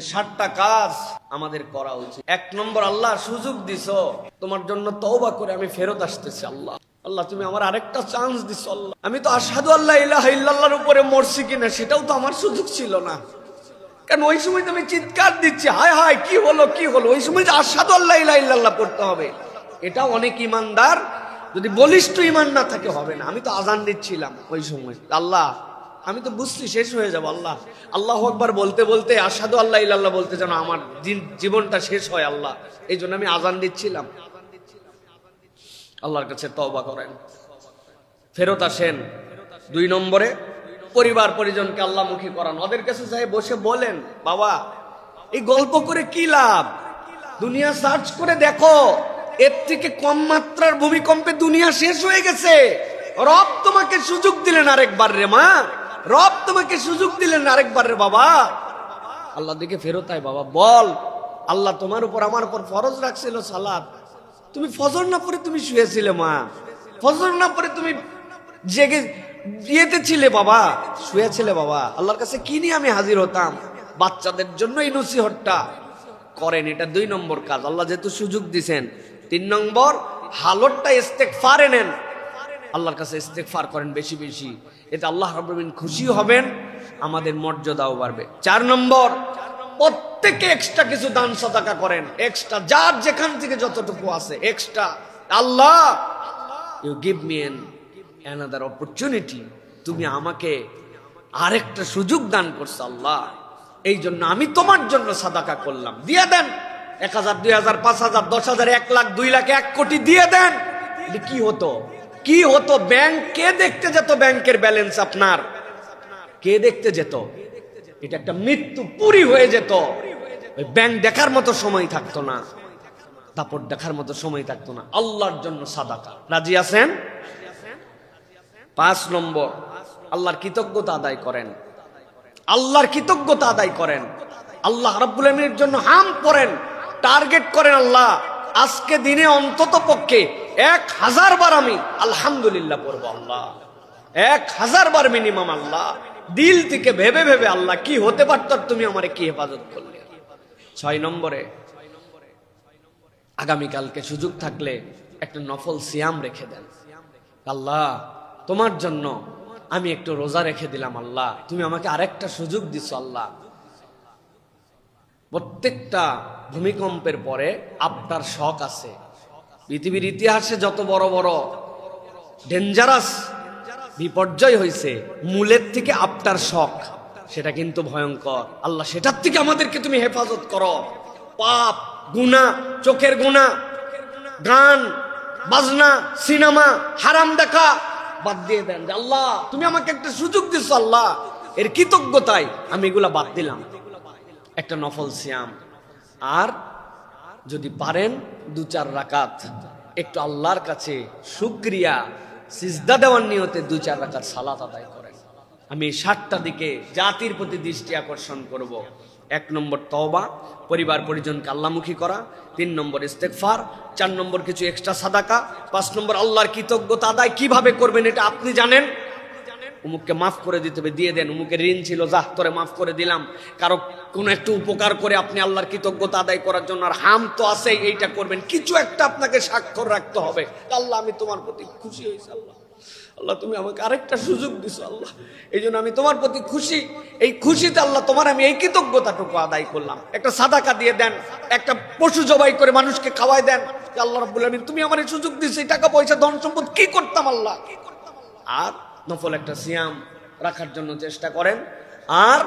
ষাটটা কাজ আমাদের করা উচিত। এক নম্বর আল্লাহ সুযোগ দিছ। তোমার জন্য তওবা করে আমি ফেরত আসতেছি, আল্লাহ। আল্লাহ, তুমি আমার আরেকটা চান্স দিছ, আল্লাহ। আমি তো আসাদু আল্লাহ ইলাহা ইল্লাল্লাহর উপরে মরছি কিনা, সেটাও তো আমার সুযোগ ছিল না। কারণ ওই সময় তো আমি চিৎকার দিচ্ছি, হায় হায়, কি হলো কি হলো? ওই সময় যে আসাদু আল্লাহ ইলাহা ইল্লাল্লাহ পড়তে হবে এটা অনেক ইমানদার। যদি বলিষ্ঠ ইমান না থাকে, হবে না। আমি তো আজান দিচ্ছিলাম ওই সময়। আল্লাহ আমি তো বুঝছি, শেষ হয়ে যাব, আল্লাহ। আল্লাহ একবার বলতে বলতে আসাদু আল্লাহ ইল্লাল্লাহ বলতে যেন আমার জীবনটা শেষ হয়, আল্লাহ। এই জন্য আমি আজান দিচ্ছিলাম। আল্লাহর কাছে তওবা করেন। ফেরত আসেন দুই নম্বরে। পরিবার পরিজনকে আল্লাহমুখী করান। ওদের কাছে যাই বসে বলেন, বাবা, এই গল্প করে কি লাভ? দুনিয়া সার্চ করে দেখো, এর থেকে কম মাত্রার ভূমিকম্পে দুনিয়া শেষ হয়ে গেছে। রব তোমাকে সুযোগ দিলেন আরেকবার রে মা। রব তোমাকে সুযোগ দিলেন আরেকবার রে বাবা। আল্লাহ দিকে ফেরত আয় বাবা, বল। আল্লাহ তোমার উপর, আমার উপর ফরজ রাখছিল সালাদ তুমি ফজর না পরে তুমি শুয়েছিলে মা? ফজর না পরে তুমি জেগে ইয়েতে ছিলে বাবা? শুয়েছিলে বাবা। আল্লাহর কাছে কি নিয়ে আমি হাজির হতাম? বাচ্চাদের জন্য এই নসিহতটা। করেন, এটা দুই নম্বর কাজ। আল্লাহ যেহেতু সুযোগ দিছেন, তিন নম্বর, হালতটা ইস্তেক ফারে নেন। আল্লাহর কাছে ইস্তেকফার করেন বেশি বেশি। এতে আল্লাহ রবিন খুশি হবেন, আমাদের মর্যাদাও বাড়বে। চার নম্বর, প্রত্যেকে এক্সট্রা কিছু দান সদাকা করেন। এক্সট্রা যার যেখান থেকে যতটুকু আছে extra Allah you give me an another opportunity তুমি আমাকে আরেকটা সুযোগ দান করছ আল্লাহ। এই জন্য আমি তোমার জন্য সাদাকা করলাম। দিয়ে দেন, এক হাজার, দুই হাজার, পাঁচ হাজার, দশ হাজার, এক লাখ, দুই লাখ, এক কোটি দিয়ে দেন। এটা কি হতো? কি হতো? ব্যাংক, কে দেখতে যেত ব্যাংকের ব্যালেন্স আপনার? কে দেখতে যেত? এটা একটা মৃত্যু, পুরি হয়ে যেত। ওই ব্যাংক দেখার মতো সময় থাকতো না। তারপর দেখার মতো সময় থাকতো না। আল্লাহর জন্য সাদাকা। রাজি আছেন? পাঁচ নম্বর। আল্লাহর কৃতজ্ঞতা আদায় করেন। আল্লাহর কৃতজ্ঞতা আদায় করেন। আল্লাহ রাব্বুল আলামিনের জন্য হাম করেন টার্গেট করেন আল্লাহ, আজকে দিনে অন্তত পক্ষে এক হাজার বার আমি আলহামদুলিল্লাহ পড়ব আল্লাহ। এক হাজার বার মিনিমাম আল্লাহ। দিল থেকে ভেবে ভেবে আল্লাহ, কি হতে পারত তুমি আমারে কি হেফাজত করলে? ছয় নম্বরে, আগামীকালকে সুযোগ থাকলে একটা নফল সিয়াম রেখে দেন। আল্লাহ, তোমার জন্য আমি একটু রোজা রেখে দিলাম আল্লাহ। তুমি আমাকে আরেকটা সুযোগ দিছো আল্লাহ। প্রত্যেকটা ভূমিকম্পের পরে আপনার শখ আছে। পৃথিবীর ইতিহাসে যত বড় বড় ডেঞ্জারাস বিপর্যয় হয়েছে, মূলের থেকে আপনার শখ সেটা কিন্তু ভয়ঙ্কর। আল্লাহ সেটার থেকে আমাদেরকে তুমি হেফাজত করো। পাপ গুণা চোখের গুণা গান, বাজনা, সিনেমা, হারাম দেখা, বাদ দিয়ে দেন আল্লাহ, তুমি আমাকে একটা সুযোগ দিছো আল্লাহ, এর কৃতজ্ঞতায় আমি এগুলা বাদ দিলাম। একটা নফল সিয়াম। আর যদি পারেন দু চার রাকাত। একটু আল্লাহর কাছে শুক্রিয়া, সিজদা দেওয়ার নিয়তে দু চার রাকাত সালাত আদায় করেন। আমি সাতটা দিকে জাতির প্রতি দৃষ্টি আকর্ষণ করব। এক নম্বর তওবা, পরিবার পরিজনকে আল্লামুখী করা। তিন নম্বর ইস্তেকফার চার নম্বর কিছু এক্সট্রা সাদাকা। পাঁচ নম্বর আল্লাহর কৃতজ্ঞতা আদায় কীভাবে করবেন এটা আপনি জানেন। উমুককে মাফ করে দিতে হবে, দিয়ে দেন। উমুকের ঋণ ছিল, যাহ, তোরে মাফ করে দিলাম। কারও কোনো একটু উপকার করে আপনি আল্লাহর কৃতজ্ঞতা আদায় করার জন্য, আর হাম তো আছে এইটা করবেন। কিছু একটা আপনাকে স্বাক্ষর রাখতে হবে। আল্লাহ, আমি তোমার প্রতি খুশি হয়েছি, আল্লাহ। আল্লাহ, তুমি আমাকে আরেকটা সুযোগ দিছো, আল্লাহ। এই জন্য আমি তোমার প্রতি খুশি। এই খুশিতে আল্লাহ, তোমার আমি এই কৃতজ্ঞতাটুকু আদায় করলাম। একটা সাদাকা দিয়ে দেন, একটা পশু জবাই করে মানুষকে খাওয়াই দেন। আল্লাহ রাব্বুল আলামিন, তুমি আমার এই সুযোগ দিছো, এই টাকা পয়সা ধন সম্পদ কি করতাম, আল্লাহ? আর নফল একটা সিয়াম রাখার জন্য চেষ্টা করেন। আর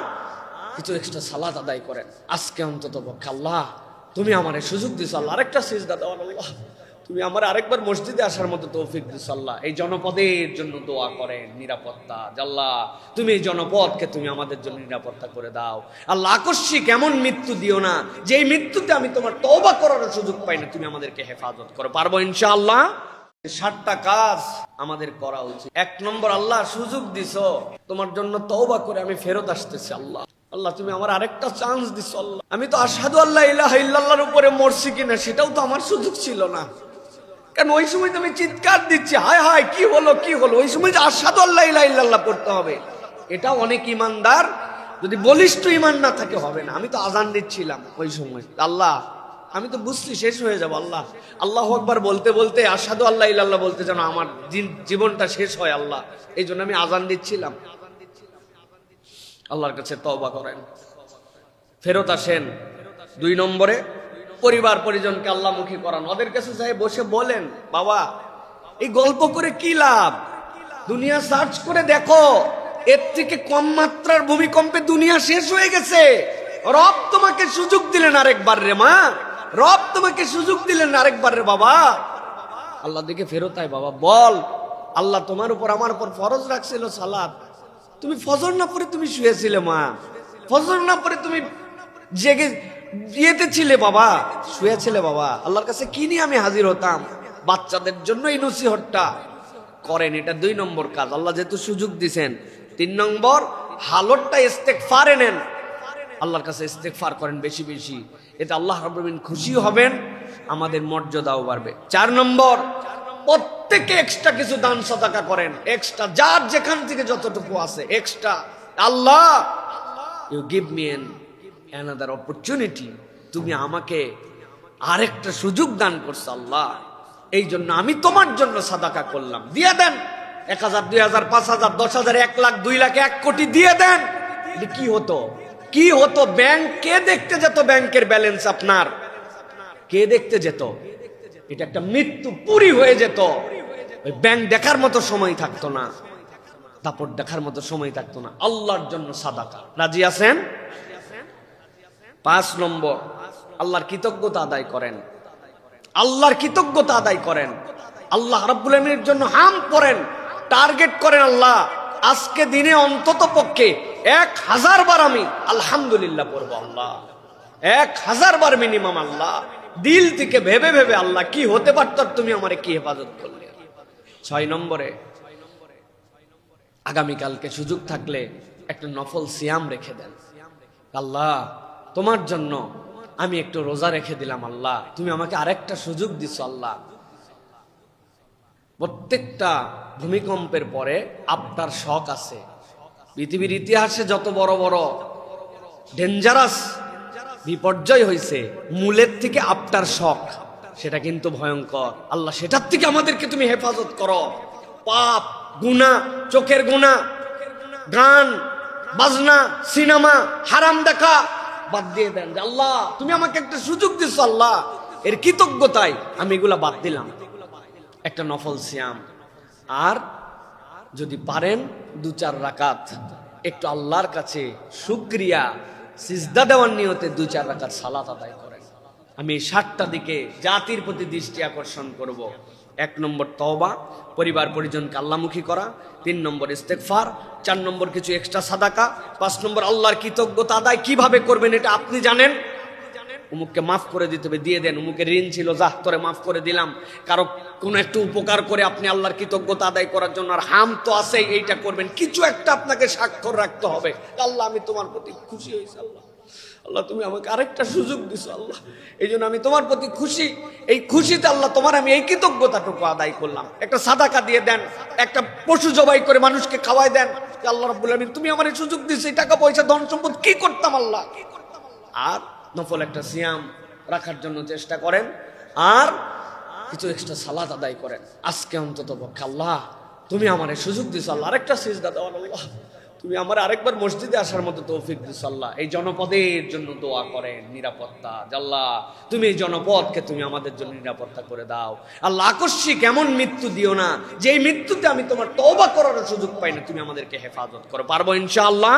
কিছু এক্সট্রা সালাদ আদায় করেন। আজকে অন্তত পক্ষে আল্লাহ, তুমি আমার এই সুযোগ দিস আল্লাহ। আরেকটা সিজদা দেওয়ার আল্লাহ। তুমি আমার আরেকবার মসজিদে আসার মতো তৌফিক দিছো আল্লাহ। এই জনপদের জন্য দোয়া করেন, নিরাপত্তা। জাল্লাহ তুমি এই জনপদকে তুমি আমাদের জন্য নিরাপত্তা করে দাও। আল্লাহ, আকস্মিক এমন মৃত্যু দিও না যে মৃত্যুতে আমি তোমার তওবা করার সুযোগ পাই না, তুমি আমাদেরকে হেফাজত করো। পারব ইনশাআল্লাহ? ষাটটা কাজ আমাদের করা উচিত। এক নম্বর, আল্লাহ সুযোগ দিছ। তোমার জন্য তওবা করে আমি ফেরত আসতেছি, আল্লাহ। আল্লাহ, তুমি আমার আরেকটা চান্স দিছ, আল্লাহ। আমি তো আসাদু আল্লাহ ইলাহা ইল্লাল্লাহর উপরে মরছি কিনা, সেটাও তো আমার সুযোগ ছিল না। কারণ ওই সময় তো আমি চিৎকার দিচ্ছি, হায় হায়, কি হলো কি হলো? ওই সময় যে আসাদু আল্লাহ ইলাহা ইল্লাল্লাহ পড়তে হবে এটা অনেক ইমানদার। যদি বলিষ্ঠ ইমান না থাকে, হবে না। আমি তো আজান দিচ্ছিলাম ওই সময়। আল্লাহ আমি তো বুঝছি, শেষ হয়ে যাব, আল্লাহ। আল্লাহ একবার বলতে বলতে আসাদু আল্লাহ ইল্লাল্লাহ বলতে যেন আমার জীবনটা শেষ হয়, আল্লাহ। এই জন্য আমি আজান দিচ্ছিলাম। আল্লাহর কাছে তবা করেন। ফেরত আসেন দুই নম্বরে। পরিবার পরিজনকে আল্লাহমুখী করান। ওদের কাছে যাই বসে বলেন, বাবা, এই গল্প করে কি লাভ? দুনিয়া সার্চ করে দেখো, এর থেকে কম মাত্রার ভূমিকম্পে দুনিয়া শেষ হয়ে গেছে। রব তোমাকে সুযোগ দিলেন আরেকবার রে মা। রব তোমাকে সুযোগ দিলেন আরেকবার রে বাবা। আল্লাহ দিকে ফেরত আয় বাবা, বল। আল্লাহ তোমার উপর, আমার উপর ফরজ রাখছিল সালাদ। তুমি ফজর না পরে তুমি শুয়েছিলে মা। ফজর না পরে তুমি জেগে ইয়েতে ছিলে বাবা, শুয়েছিলে বাবা। আল্লাহর কাছে কি নিয়ে আমি হাজির হতাম? বাচ্চাদের জন্য এই নসিহতটা। করেন, এটা দুই নম্বর কাজ। আল্লাহ যেহেতু সুযোগ দিছেন, তিন নম্বর, হালতটা ইস্তেকফারে নেন। আল্লাহর কাছে ইস্তেকফার করেন বেশি বেশি। এতে আল্লাহ রবিন খুশি হবেন, আমাদের মর্যাদাও বাড়বে। চার নম্বর, প্রত্যেকে এক্সট্রা কিছু দান সদাকা করেন। এক্সট্রা যার যেখান থেকে যতটুকু আছে extra Allah you give me an another opportunity তুমি আমাকে আরেকটা সুযোগ দান করছ আল্লাহ। এই জন্য আমি তোমার জন্য সাদাকা করলাম। দিয়ে দেন। এক হাজার, দুই হাজার, পাঁচ হাজার, দশ হাজার, এক লাখ, দুই লাখ, এক কোটি দিয়ে দেন। কি হতো? কি হতো ব্যাংক? কে দেখতে যেত ব্যাংকের ব্যালেন্স আপনার? কে দেখতে যেত? এটা একটা মৃত্যু পুরি হয়ে যেত। ওই ব্যাংক দেখার মতো সময় থাকতো না। দাপট দেখার মতো সময় থাকতো না। আল্লাহর জন্য সাদাকা। রাজি আছেন? পাঁচ নম্বর। আল্লাহর কৃতজ্ঞতা আদায় করেন। আল্লাহর কৃতজ্ঞতা আদায় করেন। আল্লাহ রাব্বুল জন্য হাম করেন। টার্গেট করেন আল্লাহ। আজকে দিনে অন্তত পক্ষে এক হাজার বার আমি আলহামদুলিল্লাহ পড়ব আল্লাহ। এক হাজার বার মিনিমাম আল্লাহ। দিল থেকে ভেবে ভেবে আল্লাহ, কি হতে পারত তুমি আমারে কি হেফাজত করলে? ছয় নম্বরে, আগামীকালকে সুযোগ থাকলে একটা নফল সিয়াম রেখে দেন। আল্লাহ, তোমার জন্য আমি একটু রোজা রেখে দিলাম আল্লাহ। তুমি আমাকে আরেকটা সুযোগ দিছো আল্লাহ। প্রত্যেকটা ভূমিকম্পের পরে আপনার শখ আছে। পৃথিবীর ইতিহাসে যত বড় বড় ডেঞ্জারাস বিপর্যয় হয়েছে, মূলের থেকে আপনার শখ, সেটা কিন্তু ভয়ঙ্কর। আল্লাহ সেটার থেকে আমাদেরকে তুমি হেফাজত করো। পাপ, গুণা, চোখের গুণা, গান, বাজনা, সিনেমা, হারাম দেখা, বাদ দিয়ে দেন যে আল্লাহ, তুমি আমাকে একটা সুযোগ দিছো আল্লাহ। এর কৃতজ্ঞতায় আমি এগুলা বাদ দিলাম। একটা নফল সিয়াম। আর যদি পারেন দু চার রাকাত, একটু আল্লাহর কাছে শুক্রিয়া, সিজদা দেওয়ার নিয়তে দু চার রাকাত সালাত আদায় করেন। আমি এই সাতটা দিকে জাতির প্রতি দৃষ্টি আকর্ষণ করব। এক নম্বর তওবা, পরিবার পরিজনকে আল্লামুখী করা। তিন নম্বর ইস্তেকফার চার নম্বর কিছু এক্সট্রা সাদাকা। পাঁচ নম্বর আল্লাহর কৃতজ্ঞতা আদায় কীভাবে করবেন এটা আপনি জানেন। উমুককে মাফ করে দিতে হবে, দিয়ে দেন। উমুকের ঋণ ছিল, যাহ, তোরে মাফ করে দিলাম। কারও কোনো একটু উপকার করে আপনি আল্লাহর কৃতজ্ঞতা আদায় করার জন্য, আর হাম তো আছেই, এইটা করবেন। কিছু একটা আপনাকে স্বাক্ষর রাখতে হবে। আল্লাহ, আমি তোমার প্রতি খুশি হয়েছি, আল্লাহ। আল্লাহ, তুমি আমাকে আরেকটা সুযোগ দিছো, আল্লাহ। এই জন্য আমি তোমার প্রতি খুশি। এই খুশিতে আল্লাহ, তোমার আমি এই কৃতজ্ঞতাটুকু আদায় করলাম। একটা সাদাকা দিয়ে দেন, একটা পশু জবাই করে মানুষকে খাওয়াই দেন। আল্লাহ রব্বুল আলামিন, তুমি আমার এই সুযোগ দিছো, এই টাকা পয়সা ধন সম্পদ কি করতাম, আল্লাহ? আর নফল একটা সিয়াম রাখার জন্য চেষ্টা করেন, আর কিছু এক্সট্রা সালাদ আদায় করেন। আজকে অন্তত পক্ষে আল্লাহ, তুমি আমার সুযোগ দিছো আল্লাহ, আরেকটা সিজদা দেওয়ার আল্লাহ। তুমি আমার আরেকবার মসজিদে আসার মতো তৌফিক দিছো আল্লাহ। এই জনপদের জন্য দোয়া করেন নিরাপত্তা আল্লাহ, তুমি এই জনপদকে তুমি আমাদের জন্য নিরাপত্তা করে দাও। আল্লাহ, আকস্মিক এমন মৃত্যু দিও না যে মৃত্যুতে আমি তোমার তওবা করার সুযোগ পাই না, তুমি আমাদেরকে হেফাজত করো। পারব ইনশাআল্লাহ?